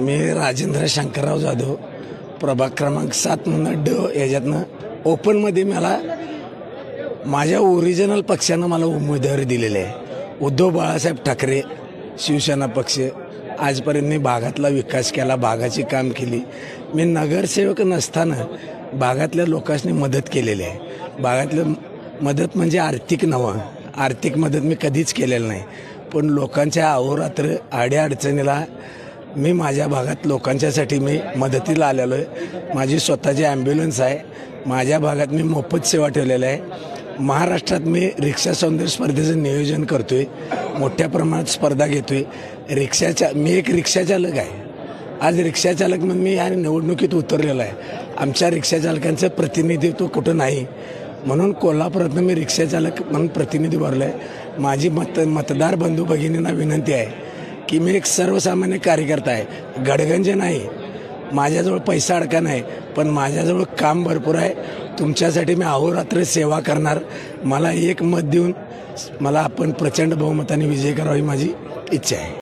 मी राजेंद्र शंकरराव जाधव प्रभाग क्रमांक सात म्हणून ड याच्यातनं ओपनमध्ये मला माझ्या ओरिजिनल पक्षानं मला उमेदवारी दिलेली आहे. उद्धव बाळासाहेब ठाकरे शिवसेना पक्ष. आजपर्यंत मी भागातला विकास केला भागाची काम केली. मी नगरसेवक नसताना भागातल्या लोकांनी मदत केलेली आहे. भागातलं मदत म्हणजे आर्थिक नवं आर्थिक मदत मी कधीच केलेलं नाही. पण लोकांच्या अहोरात्र अडीअडचणीला मी माझ्या भागात लोकांच्यासाठी मी मदतीला आलेलो आहे. माझी स्वतःची ॲम्ब्युलन्स आहे. माझ्या भागात मी मोफत सेवा ठेवलेल्या आहे. महाराष्ट्रात मी रिक्षा सौंदर्य स्पर्धेचं नियोजन करतो आहे मोठ्या प्रमाणात स्पर्धा घेतो आहे रिक्षाच्या मी एक रिक्षाचालक आहे. आज रिक्षाचालक म्हणून मी या निवडणुकीत उतरलेलो आहे. आमच्या रिक्षाचालकांचं प्रतिनिधित्व कुठं नाही. म्हणून कोल्हापुरातनं मी रिक्षाचालक म्हणून प्रतिनिधी भरलो आहे माझी मत मतदार बंधू भगिनींना विनंती आहे. की मी एक सर्वसामान्य कार्यकर्ता आहे. गडगंज नाही माझ्याजवळ पैसा अडका नाही पण माझ्याजवळ काम भरपूर आहे. तुमच्यासाठी मी अहोरात्र सेवा करणार. मला एक मत देऊन मला आपण प्रचंड बहुमताने विजय करावा ही माझी इच्छा आहे.